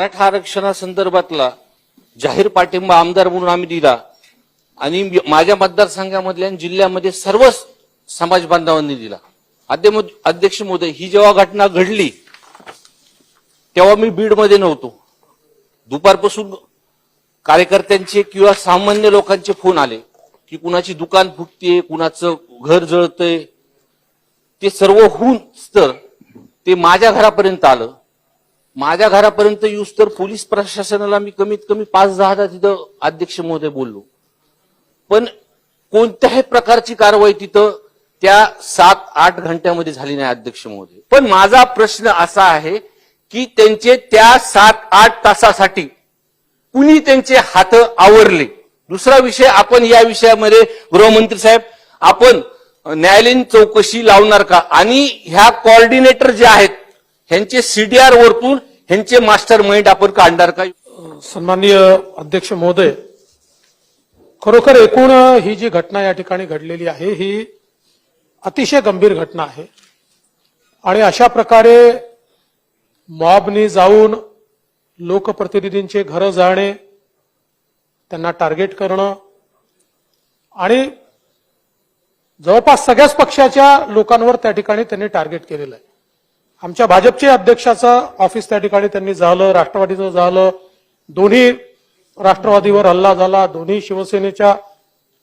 मराठा आरक्षणासंदर्भातला जाहीर पाठिंबा आमदार म्हणून आम्ही दिला. आणि माझ्या मतदारसंघामधल्या जिल्ह्यामध्ये सर्वच समाज बांधवांनी दिला. अध्यक्ष महोदय ही जेव्हा घटना घडली तेव्हा मी बीडमध्ये नव्हतो. दुपारपासून कार्यकर्त्यांचे किंवा सामान्य लोकांचे फोन आले की कुणाची दुकान फुटते कुणाचं घर जळतंय ते सर्व होऊन तर ते माझ्या घरापर्यंत आलं. माझ्या घरापर्यंत येऊस तर पोलीस प्रशासनाला मी कमीत कमी पाच दहा तिथं अध्यक्ष महोदय बोललो. पण कोणत्याही प्रकारची कारवाई तिथं त्या सात आठ घंट्यामध्ये झाली नाही अध्यक्ष महोदय. पण माझा प्रश्न असा आहे की त्यांचे त्या सात आठ तासासाठी कुणी त्यांचे हात आवरले? दुसरा विषय आपण या विषयामध्ये गृहमंत्री साहेब आपण न्यायालयीन चौकशी लावणार का? आणि ह्या कोऑर्डिनेटर जे आहेत ह्यांचे सीडीआर वरतून ह्यांचे मास्टर माइंड आपण काढणार का सन्माननीय अध्यक्ष महोदय खरोखर एकूण ही जी घटना या ठिकाणी घडलेली आहे ही अतिशय गंभीर घटना आहे. आणि अशा प्रकारे मॉबनी जाऊन लोकप्रतिनिधींचे घरं जाणे त्यांना टार्गेट करणं आणि जवळपास सगळ्याच पक्षाच्या लोकांवर त्या ठिकाणी त्यांनी टार्गेट केलेलं आहे. आमच्या भाजपचे अध्यक्षाचं ऑफिस त्या ठिकाणी त्यांनी झालं राष्ट्रवादीचं झालं. दोन्ही राष्ट्रवादीवर हल्ला झाला दोन्ही शिवसेनेच्या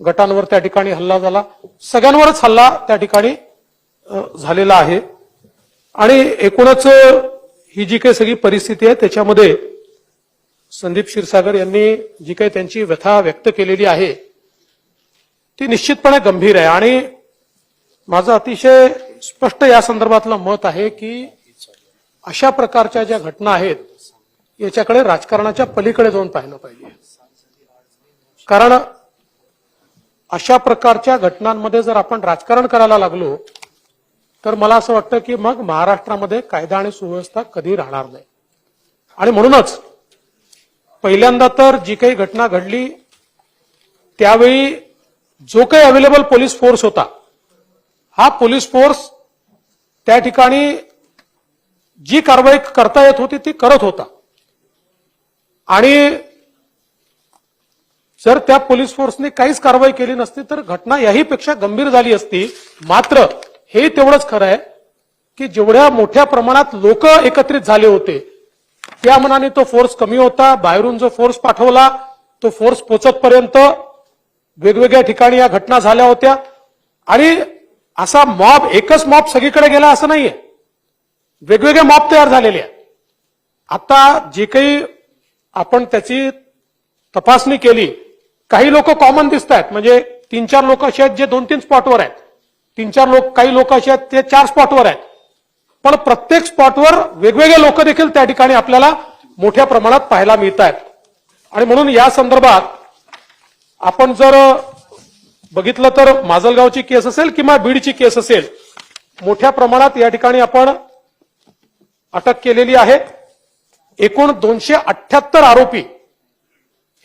गटांवर त्या ठिकाणी हल्ला झाला. सगळ्यांवरच हल्ला त्या ठिकाणी झालेला आहे. आणि एकूणच ही जी काही सगळी परिस्थिती आहे त्याच्यामध्ये संदीप क्षीरसागर यांनी जी काही त्यांची व्यथा व्यक्त केलेली आहे ती निश्चितपणे गंभीर आहे. आणि माझं अतिशय स्पष्ट या संदर्भातलं मत आहे की अशा प्रकारच्या ज्या घटना आहेत याच्याकडे राजकारणाच्या पलीकडे जाऊन पाहिलं पाहिजे. कारण अशा प्रकारच्या घटनांमध्ये जर आपण राजकारण करायला लागलो तर मला असं वाटतं की मग महाराष्ट्रामध्ये कायदा आणि सुव्यवस्था कधी राहणार नाही. आणि म्हणूनच पहिल्यांदा तर जी काही घटना घडली त्यावेळी जो काही अवेलेबल पोलीस फोर्स होता हा पोलीस फोर्स त्या ठिकाणी जी कारवाई करता येत होती ती करत होता. आणि जर त्या पोलीस फोर्सने काहीच कारवाई केली नसती तर घटना याहीपेक्षा गंभीर झाली असती. मात्र हे तेवढंच खरं आहे की जेवढ्या मोठ्या प्रमाणात लोक एकत्रित झाले होते त्या मनाने तो फोर्स कमी होता. बाहेरून जो फोर्स पाठवला तो फोर्स पोचतपर्यंत वेगवेगळ्या ठिकाणी या घटना झाल्या होत्या. आणि असा मॉब एकच मॉब सगळीकडे गेला असं नाहीये. वेगवेगळे मॉब तयार झालेले आहेत. आता जे काही आपण त्याची तपासणी केली काही लोक कॉमन दिसत आहेत म्हणजे तीन चार लोक असे आहेत जे दोन तीन स्पॉटवर आहेत. तीन चार लोक काही लोक असे आहेत ते चार स्पॉटवर आहेत. पण प्रत्येक स्पॉटवर वेगवेगळे लोक देखील त्या ठिकाणी आपल्याला मोठ्या प्रमाणात पाहायला मिळत आहेत आणि म्हणून या संदर्भात आपण जर बघितलं तर माजलगावची केस असेल किंवा बीडची केस असेल मोठ्या प्रमाणात या ठिकाणी आपण अटक केलेली आहे. एकूण दोनशे अठ्याहत्तर आरोपी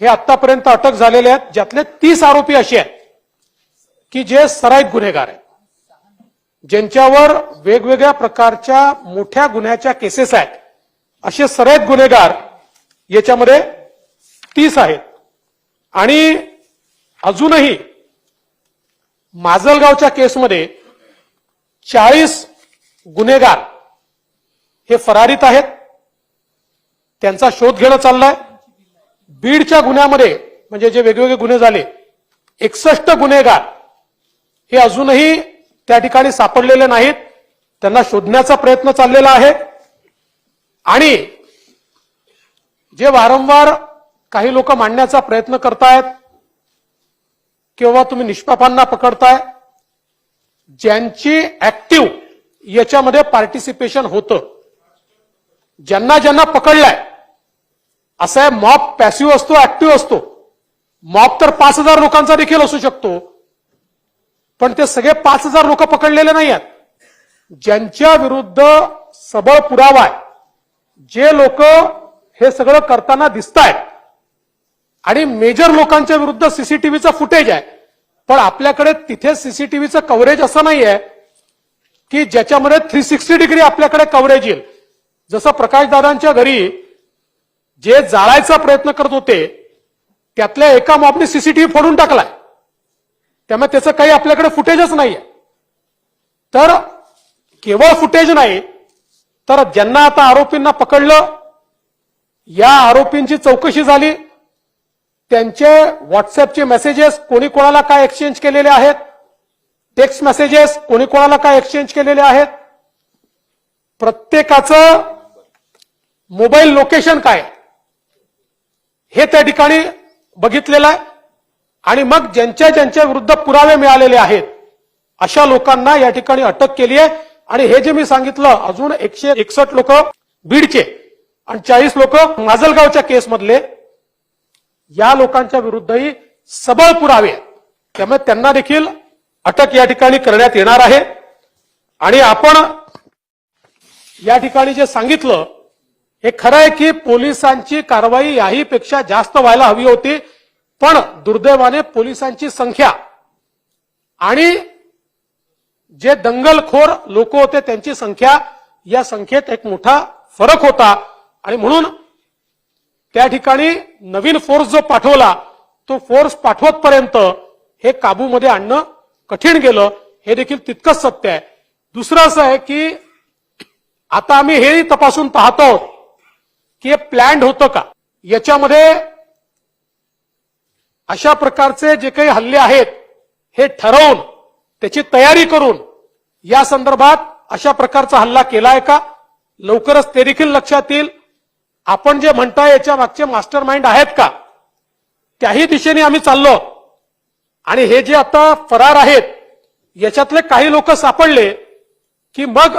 हे आतापर्यंत अटक झालेले आहेत ज्यातले तीस आरोपी असे आहेत की जे सराईत गुन्हेगार आहेत. ज्यांच्यावर वेगवेगळ्या प्रकारच्या मोठ्या गुन्ह्याच्या केसेस आहेत असे सराईत गुन्हेगार याच्यामध्ये तीस आहेत. आणि अजूनही माजलगावच्या केसमध्ये चाळीस गुन्हेगार हे फरारीत आहेत. त्यांचा शोध घेणं चाललाय. बीडच्या गुन्ह्यामध्ये म्हणजे जे वेगवेगळे गुन्हे झाले एकसष्ट गुन्हेगार हे अजूनही त्या ठिकाणी सापडलेले नाहीत. त्यांना शोधण्याचा प्रयत्न चाललेला आहे. आणि जे वारंवार काही लोक मांडण्याचा प्रयत्न करतायत किंवा तुम्ही निष्पापांना पकडताय? ज्यांची ऍक्टिव्ह याच्यामध्ये पार्टिसिपेशन होतं. ज्यांना ज्यांना पकडलाय. असं आहे मॉब पॅसिव्ह असतो ऍक्टिव्ह असतो. मॉब तर पाच हजार लोकांचा देखील असू शकतो. पण ते सगळे पाच हजार लोक पकडलेले नाही आहेत ज्यांच्या विरुद्ध सबळ पुरावा आहे. जे लोक हे सगळं करताना दिसत आहेत आणि मेजर लोकांच्या विरुद्ध सीसीटीव्हीचं फुटेज आहे. पण आपल्याकडे तिथे सीसीटीव्हीचं कव्हरेज असं नाही आहे की ज्याच्यामध्ये थ्री सिक्स्टी डिग्री आपल्याकडे कव्हरेज येईल. जसं प्रकाशदादांच्या घरी जे जाळायचा प्रयत्न करत होते त्यातल्या एका मॉबने सीसीटीव्ही फोडून टाकलाय. त्यामुळे त्याचं काही आपल्याकडे फुटेजच नाहीये. तर केवळ फुटेज नाही तर ज्यांना आता आरोपींना पकडलं या आरोपींची चौकशी झाली त्यांचे व्हॉट्सअपचे मेसेजेस कोणी कोणाला काय एक्सचेंज केलेले आहेत? टेक्स्ट मेसेजेस कोणी कोणाला काय एक्सचेंज केलेले आहेत? प्रत्येकाचं मोबाईल लोकेशन काय? हे त्या ठिकाणी बघितलेलं आहे. आणि मग ज्यांच्या ज्यांच्या विरुद्ध पुरावे मिळालेले आहेत अशा लोकांना या ठिकाणी अटक केली आहे. आणि हे जे मी सांगितलं अजून एकशे एकसष्ट लोक बीडचे आणि चाळीस लोक माजलगावच्या केसमधले या लोकांच्या विरुद्धही सबळ पुरावे त्यामुळे त्यांना देखील अटक या ठिकाणी करण्यात येणार आहे. आणि आपण या ठिकाणी जे सांगितलं हे खरं आहे की पोलिसांची कारवाई याहीपेक्षा जास्त व्हायला हवी होती पण दुर्दैवाने पोलिसांची संख्या आणि जे दंगलखोर लोक होते त्यांची संख्या या संख्येत एक मोठा फरक होता. आणि म्हणून त्या ठिकाणी नवीन फोर्स जो पाठवला तो फोर्स पाठवतपर्यंत हे काबूमध्ये आणणं कठीण गेलं हे देखील तितकंच सत्य आहे. दुसरं असं आहे की आता आम्ही हेही तपासून पाहतो की हे प्लॅन्ड होतं का? याच्यामध्ये अशा प्रकारचे जे काही हल्ले आहेत हे ठरवून त्याची तयारी करून या संदर्भात अशा प्रकारचा हल्ला केलाय का? लवकरच ते देखील लक्षात येईल. आपण जे म्हणताय याच्या मागचे मास्टर माइंड आहेत का? त्याही दिशेने आम्ही चाललो. आणि हे जे आता फरार आहेत याच्यातले काही लोक सापडले की मग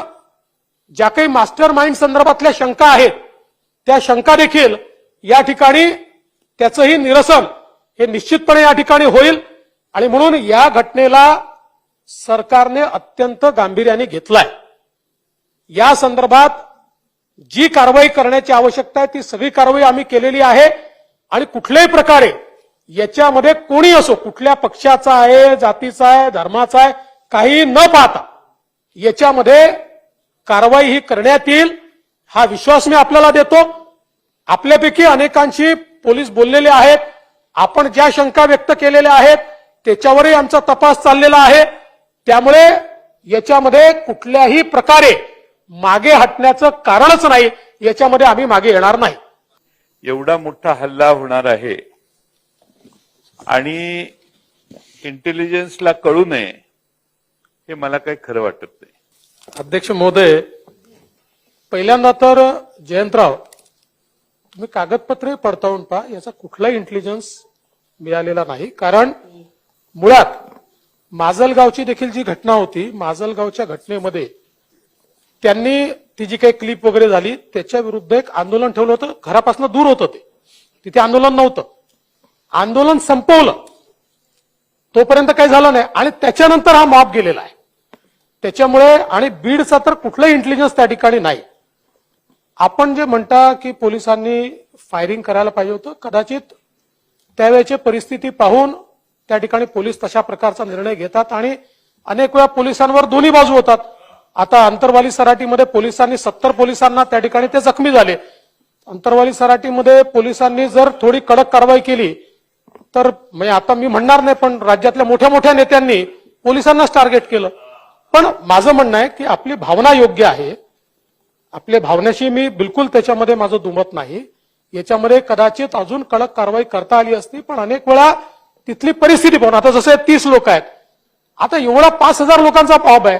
ज्या काही मास्टर माइंड संदर्भातल्या शंका आहेत त्या शंका देखील या ठिकाणी त्याचंही निरसन हे निश्चितपणे या ठिकाणी होईल. आणि म्हणून या घटनेला सरकारने अत्यंत गांभीर्याने घेतलाय. या संदर्भात जी कारवाई करण्याची आवश्यकता आहे ती सगळी कारवाई आम्ही केलेली आहे. आणि कुठल्याही प्रकारे याच्यामध्ये कोणी असो कुठल्या पक्षाचा आहे जातीचा आहे धर्माचा आहे काही न पाहता याच्यामध्ये कारवाई ही करण्यात येईल हा विश्वास मी आपल्याला देतो. आपल्यापैकी अनेकांशी पोलीस बोललेले आहेत. आपण ज्या शंका व्यक्त केलेल्या आहेत त्याच्यावरही आमचा तपास चाललेला आहे. त्यामुळे याच्यामध्ये कुठल्याही प्रकारे मागे हटण्याचं कारणच नाही याच्यामध्ये आम्ही मागे येणार नाही. एवढा मोठा हल्ला होणार आहे. आणि इंटेलिजन्सला कळू नये हे मला काही खरं वाटत नाही. अध्यक्ष महोदय पहिल्यांदा तर जयंतराव तुम्ही कागदपत्रे पडताळून पहा याचा कुठलाही इंटेलिजन्स मिळालेला नाही. कारण मुळात माजलगावची देखील जी घटना होती माजलगावच्या घटनेमध्ये त्यांनी ती जी काही क्लिप वगैरे झाली त्याच्या विरुद्ध एक आंदोलन ठेवलं होतं. घरापासून दूर होतं ते. तिथे आंदोलन नव्हतं. आंदोलन संपवलं. तोपर्यंत काही झालं नाही. आणि त्याच्यानंतर हा मॉब गेलेला आहे. त्याच्यामुळे आणि बीडचा तर कुठलाही इंटेलिजन्स त्या ठिकाणी नाही. आपण जे म्हणता की पोलिसांनी फायरिंग करायला पाहिजे होतं कदाचित त्यावेळेची परिस्थिती पाहून त्या ठिकाणी पोलीस तशा प्रकारचा निर्णय घेतात आणि अनेक वेळा पोलिसांवर दोन्ही बाजू होतात. आता अंतरवाली सराटीमध्ये पोलिसांनी सत्तर पोलिसांना त्या ठिकाणी ते जखमी झाले. अंतरवाली सराटीमध्ये पोलिसांनी जर थोडी कडक कारवाई केली तर म्हणजे आता मी म्हणणार नाही पण राज्यातल्या मोठ्या मोठ्या नेत्यांनी पोलिसांनाच टार्गेट केलं. पण माझं म्हणणं आहे की आपली भावना योग्य आहे. आपल्या भावनेशी मी बिलकुल त्याच्यामध्ये माझं दुमत नाही. याच्यामध्ये कदाचित अजून कडक कारवाई करता आली असती पण अनेक वेळा तिथली परिस्थिती पाहून आता जसे तीस लोक आहेत आता एवढा पाच हजार लोकांचा पॉब आहे.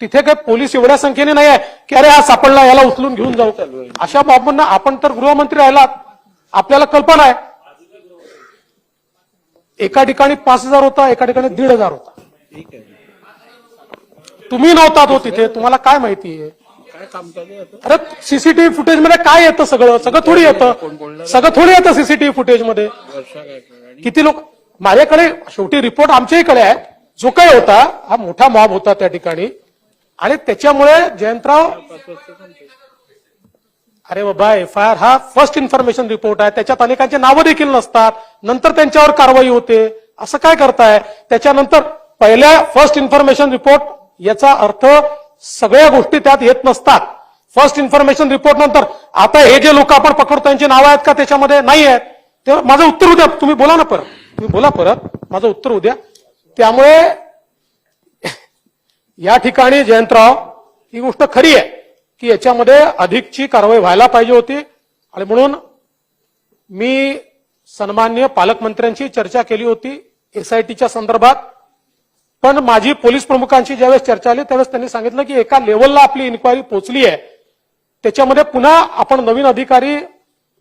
तिथे काही पोलीस एवढ्या संख्येने नाही आहे की अरे हा सापडला याला उचलून घेऊन जाऊ. अशा बाबांना आपण तर गृहमंत्री राहिलात आपल्याला कल्पना आहे. एका ठिकाणी पाच हजार होता एका ठिकाणी दीड हजार होता. तुम्ही नव्हता तो हो तिथे तुम्हाला काय माहिती आहे? अरे सीसीटीव्ही फुटेजमध्ये काय येतं सगळं? सगळं थोडी येतं. सगळं थोडी येतं सीसीटीव्ही फुटेजमध्ये. किती लोक माझ्याकडे शेवटी रिपोर्ट आमच्याकडे आहे. जो काही होता हा मोठा मॉब होता त्या ठिकाणी. आणि त्याच्यामुळे जयंतराव अरे बाबा एफ आय आर हा फर्स्ट इन्फॉर्मेशन रिपोर्ट आहे. त्याच्यात अनेकांचे नावं देखील नसतात. नंतर त्यांच्यावर कारवाई होते. असं काय करताय? त्याच्यानंतर पहिल्या फर्स्ट इन्फॉर्मेशन रिपोर्ट याचा अर्थ सगळ्या गोष्टी त्यात येत नसतात. फर्स्ट इन्फॉर्मेशन रिपोर्ट नंतर आता हे जे लोक आपण पकडतो त्यांची नावं आहेत का त्याच्यामध्ये? नाही आहेत. तेव्हा माझं उत्तर उद्या तुम्ही बोला ना परत. तुम्ही बोला परत. माझं उत्तर उद्या. त्यामुळे या ठिकाणी जयंतराव ही गोष्ट खरी आहे की याच्यामध्ये अधिकची कारवाई व्हायला पाहिजे होती. आणि म्हणून मी सन्मान्य पालकमंत्र्यांशी चर्चा केली होती एसआयटीच्या संदर्भात. पण माझी पोलीस प्रमुखांशी ज्यावेळेस चर्चा आली त्यावेळेस त्यांनी सांगितलं की एका लेवलला आपली इन्क्वायरी पोहोचली आहे. त्याच्यामध्ये पुन्हा आपण नवीन अधिकारी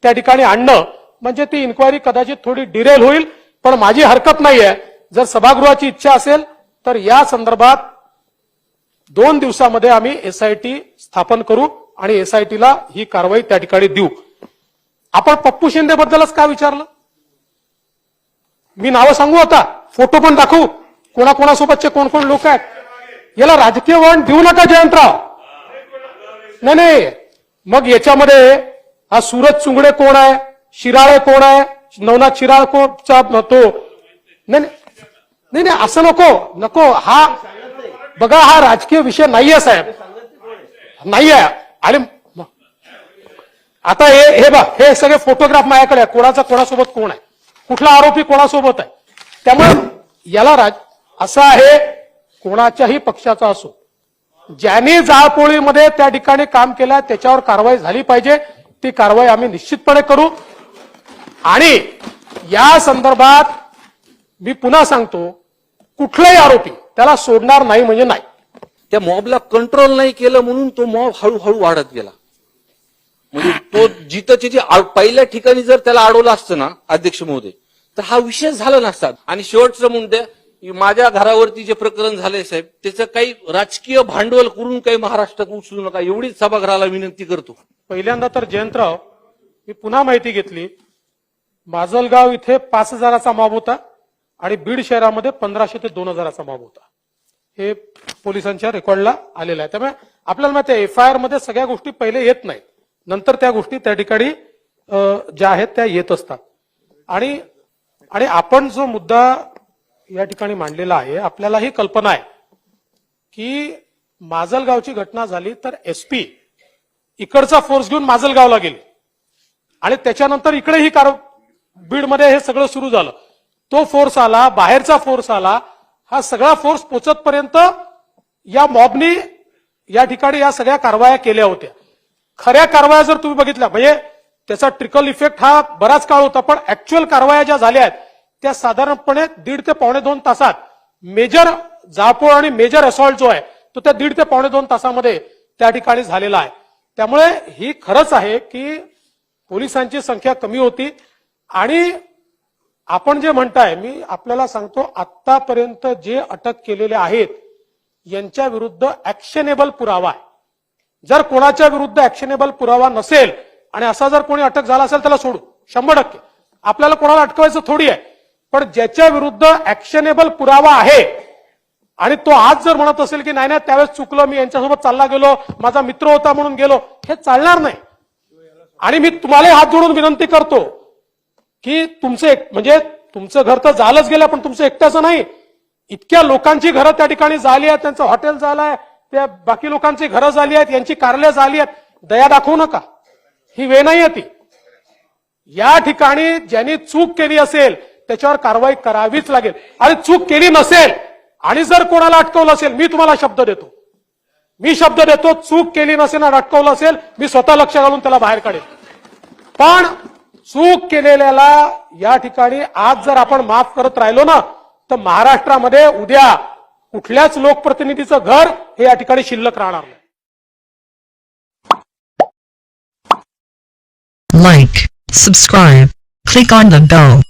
त्या ठिकाणी आणणं म्हणजे ती इन्क्वायरी कदाचित थोडी डिरेल होईल पण माझी हरकत नाही आहे जर सभागृहाची इच्छा असेल तर या संदर्भात दोन दिवसामध्ये आम्ही एसआयटी स्थापन करू आणि एसआयटीला ही कारवाई त्या ठिकाणी देऊ. आपण पप्पू शिंदे बद्दलच का विचारलं? मी नावं सांगू आता. फोटो पण दाखवू. कोणाकोणासोबतचे कोण कोण लोक आहेत? याला राजकीय वळण देऊ नका जयंतराव. नाही नाही. मग याच्यामध्ये हा सूरज चुंगडे कोण आहे? शिराळे कोण आहे? नवनाथ शिराळ कोणचा तो नाही नाही. नाही नाही, असं नको. नको. हा बघा हा राजकीय विषय नाहीये साहेब. नाही आहे आणि आता हे हे बघ हे सगळे फोटोग्राफ माझ्याकडे आहे कोणाचा कोणासोबत कोण आहे? कुठला आरोपी कोणासोबत आहे? त्यामुळे याला राज असं आहे कोणाच्याही पक्षाचा असो. ज्यांनी जाळपोळीमध्ये त्या ठिकाणी काम केलं त्याच्यावर कारवाई झाली पाहिजे. ती कारवाई आम्ही निश्चितपणे करू. आणि या संदर्भात मी पुन्हा सांगतो कुठलाही आरोपी त्याला सोडणार नाही म्हणजे नाही. त्या मॉबला कंट्रोल नाही केलं म्हणून तो मॉब हळूहळू वाढत गेला. म्हणजे तो जिथं तिथे पहिल्या ठिकाणी जर त्याला अडवलं असतं ना अध्यक्ष महोदय तर हा विषय झाला नसता. आणि शेवटचं म्हणते माझ्या घरावरती जे प्रकरण झालंय साहेब त्याचं काही राजकीय भांडवल करून काही महाराष्ट्रात उचलू नका. एवढीच सभागृहाला विनंती करतो. पहिल्यांदा तर जयंतराव मी पुन्हा माहिती घेतली. माजलगाव इथे पाच हजाराचा मॉब होता. आणि बीड शहरामध्ये पंधराशे ते दोन हजाराचा मॉब होता. हे पोलिसांच्या रेकॉर्डला आलेलं आहे. त्यामुळे आपल्याला माहिती आहे एफ आय आरमध्ये सगळ्या गोष्टी पहिले येत नाहीत. नंतर त्या गोष्टी त्या ठिकाणी ज्या आहेत त्या येत असतात. आणि आणि आपण जो मुद्दा या ठिकाणी मांडलेला आहे आपल्याला ही कल्पना आहे की माजलगावची घटना झाली तर एसपी इकडचा फोर्स घेऊन माजलगावला गेले. आणि त्याच्यानंतर इकडे ही कार बीडमध्ये हे सगळं सुरू झालं. तो फोर्स आला बाहेरचा फोर्स आला हा सगळा फोर्स पोचतपर्यंत या मॉबनी या ठिकाणी या सगळ्या कारवाया केल्या होत्या. खऱ्या कारवाया जर तुम्ही बघितल्या म्हणजे त्याचा ट्रिकल इफेक्ट हा बराच काळ होता पण ऍक्च्युअल कारवाया ज्या झाल्या आहेत त्या साधारणपणे दीड ते पावणे दोन तासात मेजर जाळपोळ आणि मेजर असॉल्ट जो आहे तो त्या दीड ते पावणे दोन तासामध्ये त्या ठिकाणी झालेला आहे. त्यामुळे ही खरंच आहे की पोलिसांची संख्या कमी होती आणि आपण जे म्हणताय मी आपल्याला सांगतो आतापर्यंत जे अटक केलेले आहेत यांच्या विरुद्ध ऍक्शनेबल पुरावा आहे. जर कोणाच्या विरुद्ध ऍक्शनेबल पुरावा नसेल आणि असा जर कोणी अटक झाला असेल त्याला सोडू. शंभर टक्के. आपल्याला कोणाला अटकवायचं थोडी आहे. पण ज्याच्या विरुद्ध ऍक्शनेबल पुरावा आहे आणि तो आज जर म्हणत असेल की नाही नाही त्यावेळेस चुकलो मी यांच्यासोबत चालला गेलो माझा मित्र होता म्हणून गेलो हे चालणार नाही. आणि मी तुम्हाला हात जोडून विनंती करतो की तुमचं एक म्हणजे तुमचं घर तर झालंच गेलं पण तुमचं एकट्याचं नाही. इतक्या लोकांची घरं त्या ठिकाणी झाली आहेत त्यांचं हॉटेल झालंय त्या बाकी लोकांची घरं झाली आहेत यांची कार्यालय झाली आहेत. दया दाखवू नका. ही वेळ नाही ती. या ठिकाणी ज्यांनी चूक केली असेल त्याच्यावर कारवाई करावीच लागेल. आणि चूक केली नसेल आणि जर कोणाला अटकवलं असेल मी तुम्हाला शब्द देतो. मी शब्द देतो चूक केली नसेल आणि अटकवलं असेल मी स्वतः लक्ष घालून त्याला बाहेर काढेल पण चूक केलेल्याला या ठिकाणी आज जर आपण माफ करत राहिलो ना तर महाराष्ट्रामध्ये उद्या कुठल्याच लोकप्रतिनिधीचं घर हे या ठिकाणी शिल्लक राहणार नाही. Like, subscribe, click on the bell.